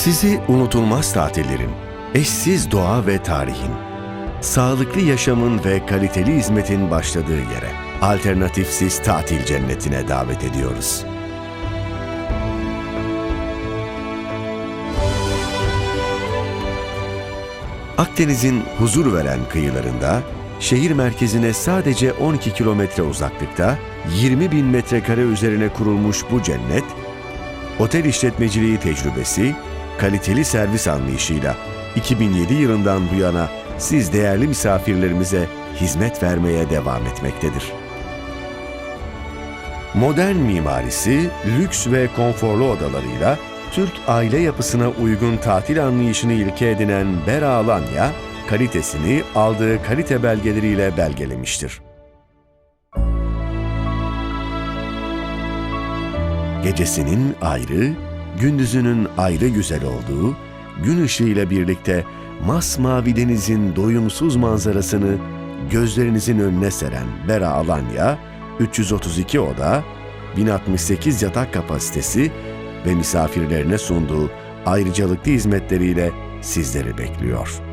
Sizi unutulmaz tatillerin, eşsiz doğa ve tarihin, sağlıklı yaşamın ve kaliteli hizmetin başladığı yere, alternatifsiz tatil cennetine davet ediyoruz. Akdeniz'in huzur veren kıyılarında, şehir merkezine sadece 12 kilometre uzaklıkta, 20 bin metrekare üzerine kurulmuş bu cennet, otel işletmeciliği tecrübesi, kaliteli servis anlayışıyla 2007 yılından bu yana siz değerli misafirlerimize hizmet vermeye devam etmektedir. Modern mimarisi, lüks ve konforlu odalarıyla Türk aile yapısına uygun tatil anlayışını ilke edinen Bera Alanya, kalitesini aldığı kalite belgeleriyle belgelemiştir. Gecesinin ayrı, gündüzünün ayrı güzel olduğu, gün ışığıyla birlikte masmavi denizin doyumsuz manzarasını gözlerinizin önüne seren Bera Alanya, 332 oda, 1068 yatak kapasitesi ve misafirlerine sunduğu ayrıcalıklı hizmetleriyle sizleri bekliyor.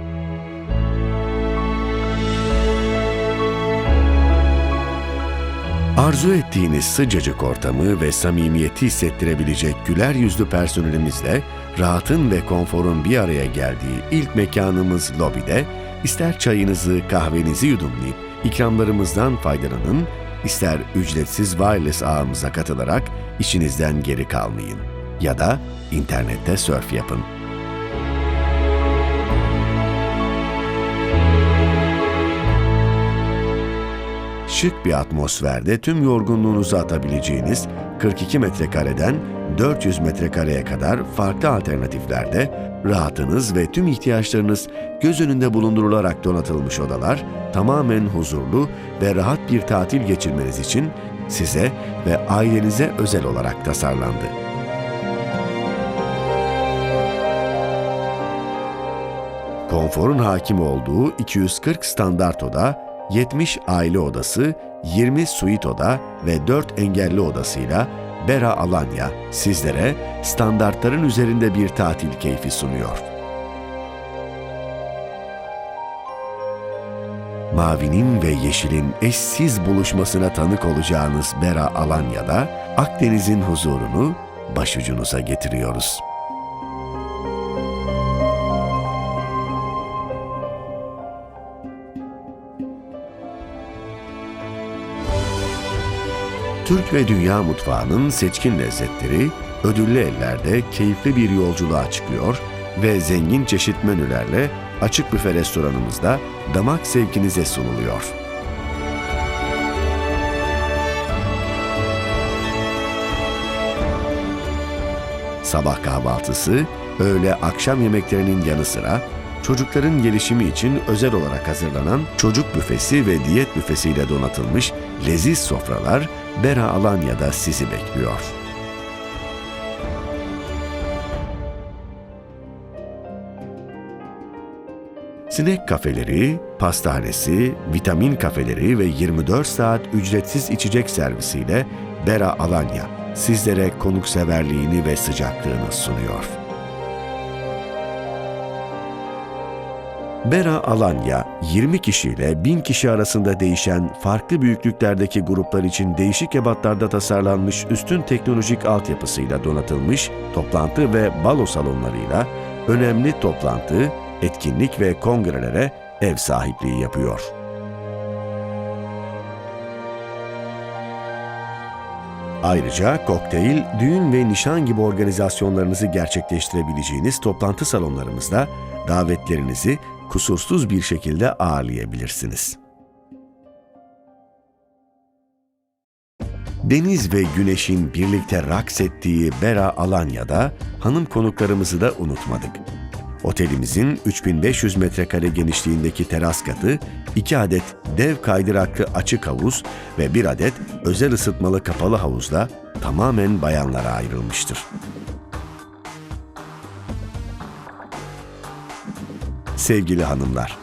Arzu ettiğiniz sıcacık ortamı ve samimiyeti hissettirebilecek güler yüzlü personelimizle rahatın ve konforun bir araya geldiği ilk mekanımız lobide, ister çayınızı, kahvenizi yudumlayıp ikramlarımızdan faydalanın, ister ücretsiz wireless ağımıza katılarak işinizden geri kalmayın. Ya da internette surf yapın. Şık bir atmosferde tüm yorgunluğunuzu atabileceğiniz 42 metrekareden 400 metrekareye kadar farklı alternatiflerde rahatınız ve tüm ihtiyaçlarınız göz önünde bulundurularak donatılmış odalar tamamen huzurlu ve rahat bir tatil geçirmeniz için size ve ailenize özel olarak tasarlandı. Konforun hakim olduğu 240 standart oda 70 aile odası, 20 suite oda ve 4 engelli odasıyla Bera Alanya sizlere standartların üzerinde bir tatil keyfi sunuyor. Mavinin ve yeşilin eşsiz buluşmasına tanık olacağınız Bera Alanya'da Akdeniz'in huzurunu başucunuza getiriyoruz. Türk ve dünya mutfağının seçkin lezzetleri ödüllü ellerde keyifli bir yolculuğa çıkıyor ve zengin çeşit menülerle açık büfe restoranımızda damak zevkinize sunuluyor. Sabah kahvaltısı, öğle akşam yemeklerinin yanı sıra çocukların gelişimi için özel olarak hazırlanan çocuk büfesi ve diyet büfesiyle donatılmış leziz sofralar Bera Alanya'da sizi bekliyor. Sinek kafeleri, pastanesi, vitamin kafeleri ve 24 saat ücretsiz içecek servisiyle Bera Alanya sizlere konukseverliğini ve sıcaklığını sunuyor. Bera Alanya, 20 kişi ile 1000 kişi arasında değişen farklı büyüklüklerdeki gruplar için değişik ebatlarda tasarlanmış üstün teknolojik altyapısıyla donatılmış toplantı ve balo salonlarıyla önemli toplantı, etkinlik ve kongrelere ev sahipliği yapıyor. Ayrıca kokteyl, düğün ve nişan gibi organizasyonlarınızı gerçekleştirebileceğiniz toplantı salonlarımızda davetlerinizi kusursuz bir şekilde ağırlayabilirsiniz. Deniz ve güneşin birlikte raks ettiği Bera Alanya'da hanım konuklarımızı da unutmadık. Otelimizin 3500 metrekare genişliğindeki teras katı, 2 adet dev kaydıraklı açık havuz ve 1 adet özel ısıtmalı kapalı havuzla tamamen bayanlara ayrılmıştır. Sevgili hanımlar,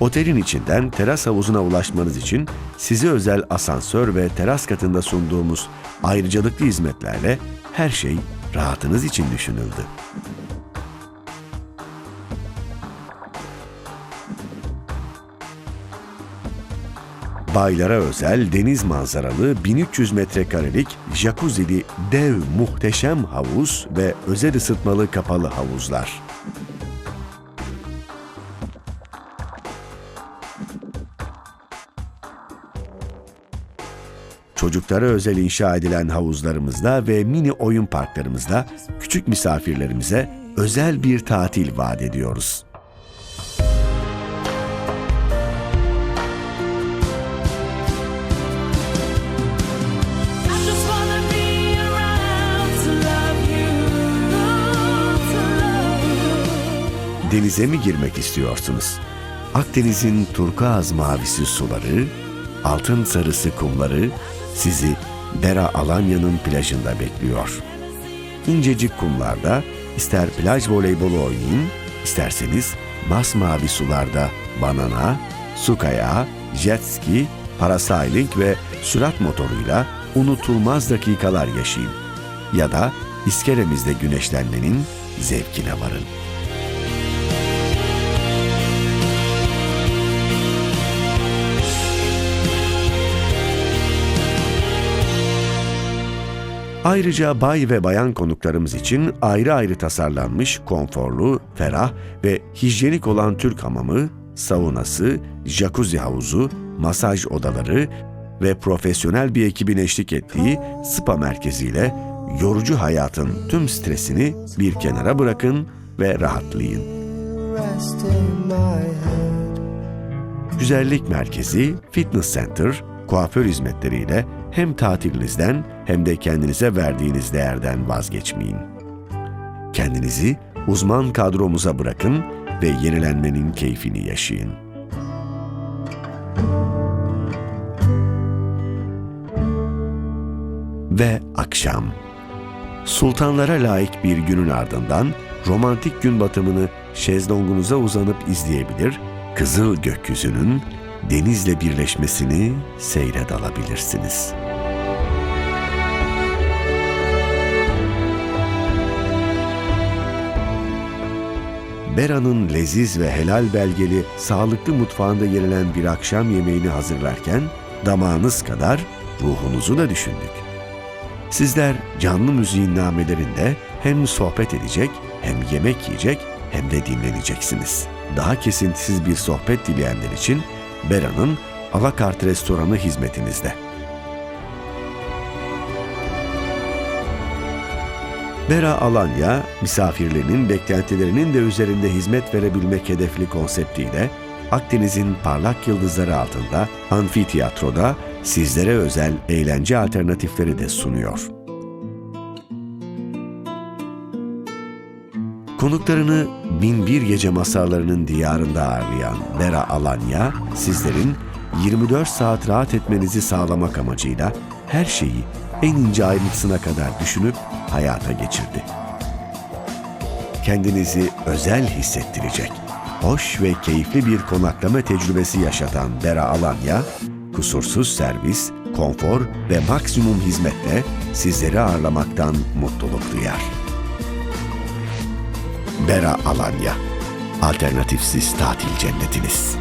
otelin içinden teras havuzuna ulaşmanız için size özel asansör ve teras katında sunduğumuz ayrıcalıklı hizmetlerle her şey rahatınız için düşünüldü. Baylara özel deniz manzaralı 1300 metrekarelik jacuzzi'li dev muhteşem havuz ve özel ısıtmalı kapalı havuzlar. Çocuklara özel inşa edilen havuzlarımızda ve mini oyun parklarımızda küçük misafirlerimize özel bir tatil vaat ediyoruz. Denize mi girmek istiyorsunuz? Akdeniz'in turkuaz mavisi suları, altın sarısı kumları sizi Bera Alanya'nın plajında bekliyor. İncecik kumlarda ister plaj voleybolu oynayın, isterseniz masmavi sularda banana, su kayağı, jet ski, parasailing ve sürat motoruyla unutulmaz dakikalar yaşayın. Ya da iskelemizde güneşlenmenin zevkine varın. Ayrıca bay ve bayan konuklarımız için ayrı ayrı tasarlanmış konforlu, ferah ve hijyenik olan Türk hamamı, saunası, jacuzzi havuzu, masaj odaları ve profesyonel bir ekibin eşlik ettiği spa merkeziyle yorucu hayatın tüm stresini bir kenara bırakın ve rahatlayın. Güzellik Merkezi, Fitness Center, kuaför hizmetleriyle hem tatilinizden hem de kendinize verdiğiniz değerden vazgeçmeyin. Kendinizi uzman kadromuza bırakın ve yenilenmenin keyfini yaşayın. Ve akşam. Sultanlara layık bir günün ardından romantik gün batımını şezlongunuza uzanıp izleyebilir, kızıl gökyüzünün denizle birleşmesini seyre dalabilirsiniz. Bera'nın leziz ve helal belgeli, sağlıklı mutfağında yenilen bir akşam yemeğini hazırlarken damağınız kadar ruhunuzu da düşündük. Sizler canlı müziğin namelerinde hem sohbet edecek, hem yemek yiyecek, hem de dinleneceksiniz. Daha kesintisiz bir sohbet dileyenler için Bera'nın Alakart restoranı hizmetinizde. Bera Alanya, misafirlerinin beklentilerinin de üzerinde hizmet verebilmek hedefli konseptiyle Akdeniz'in parlak yıldızları altında amfiteyatroda sizlere özel eğlence alternatifleri de sunuyor. Konuklarını Binbir Gece Masallarının diyarında ağırlayan Bera Alanya, sizlerin 24 saat rahat etmenizi sağlamak amacıyla her şeyi en ince ayrıntısına kadar düşünüp hayata geçirdi. Kendinizi özel hissettirecek, hoş ve keyifli bir konaklama tecrübesi yaşatan Bera Alanya, kusursuz servis, konfor ve maksimum hizmetle sizleri ağırlamaktan mutluluk duyar. Bera Alanya. Alternatifsiz tatil cennetiniz.